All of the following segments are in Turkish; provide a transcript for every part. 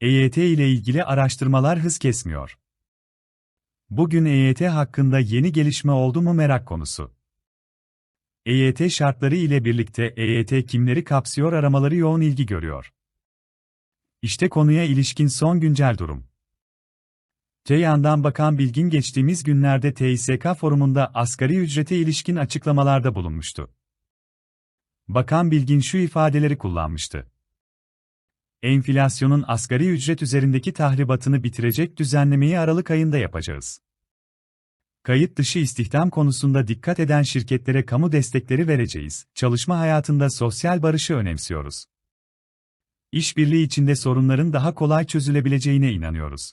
EYT ile ilgili araştırmalar hız kesmiyor. Bugün EYT hakkında yeni gelişme oldu mu merak konusu. EYT şartları ile birlikte EYT kimleri kapsıyor aramaları yoğun ilgi görüyor. İşte konuya ilişkin son güncel durum. Te yandan Bakan Bilgin geçtiğimiz günlerde TİSK forumunda asgari ücrete ilişkin açıklamalarda bulunmuştu. Bakan Bilgin şu ifadeleri kullanmıştı. Enflasyonun asgari ücret üzerindeki tahribatını bitirecek düzenlemeyi Aralık ayında yapacağız. Kayıt dışı istihdam konusunda dikkat eden şirketlere kamu destekleri vereceğiz. Çalışma hayatında sosyal barışı önemsiyoruz. İşbirliği içinde sorunların daha kolay çözülebileceğine inanıyoruz.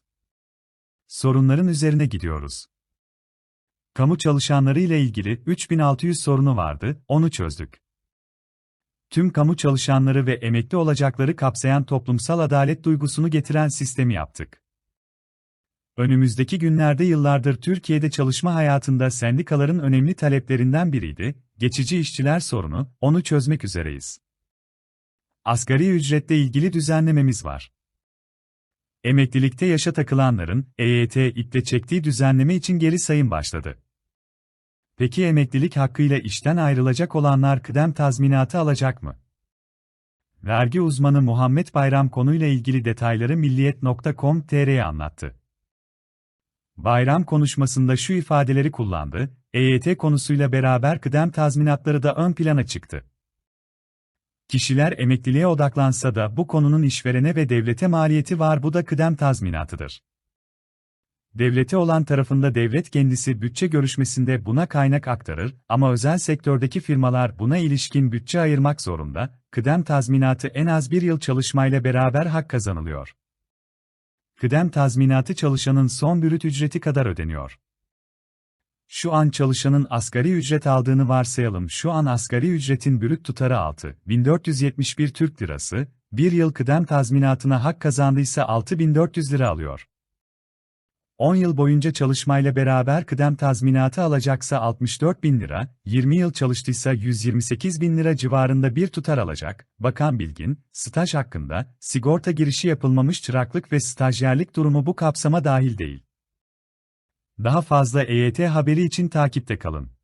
Sorunların üzerine gidiyoruz. Kamu çalışanları ile ilgili 3600 sorunu vardı, onu çözdük. Tüm kamu çalışanları ve emekli olacakları kapsayan toplumsal adalet duygusunu getiren sistemi yaptık. Önümüzdeki günlerde yıllardır Türkiye'de çalışma hayatında sendikaların önemli taleplerinden biriydi, geçici işçiler sorunu, onu çözmek üzereyiz. Asgari ücretle ilgili düzenlememiz var. Emeklilikte yaşa takılanların, EYT iple çektiği düzenleme için geri sayım başladı. Peki emeklilik hakkıyla işten ayrılacak olanlar kıdem tazminatı alacak mı? Vergi uzmanı Muhammed Bayram konuyla ilgili detayları milliyet.com.tr'ye anlattı. Bayram konuşmasında şu ifadeleri kullandı, EYT konusuyla beraber kıdem tazminatları da ön plana çıktı. Kişiler emekliliğe odaklansa da bu konunun işverene ve devlete maliyeti var bu da kıdem tazminatıdır. Devlete olan tarafında devlet kendisi bütçe görüşmesinde buna kaynak aktarır ama özel sektördeki firmalar buna ilişkin bütçe ayırmak zorunda, kıdem tazminatı en az bir yıl çalışmayla beraber hak kazanılıyor. Kıdem tazminatı çalışanın son bürüt ücreti kadar ödeniyor. Şu an çalışanın asgari ücret aldığını varsayalım. Şu an asgari ücretin bürüt tutarı 6, 1471 Türk Lirası, bir yıl kıdem tazminatına hak kazandıysa 6400 lira alıyor. 10 yıl boyunca çalışmayla beraber kıdem tazminatı alacaksa 64 bin lira, 20 yıl çalıştıysa 128 bin lira civarında bir tutar alacak. Bakan Bilgin, staj hakkında, sigorta girişi yapılmamış çıraklık ve stajyerlik durumu bu kapsama dahil değil. Daha fazla EYT haberi için takipte kalın.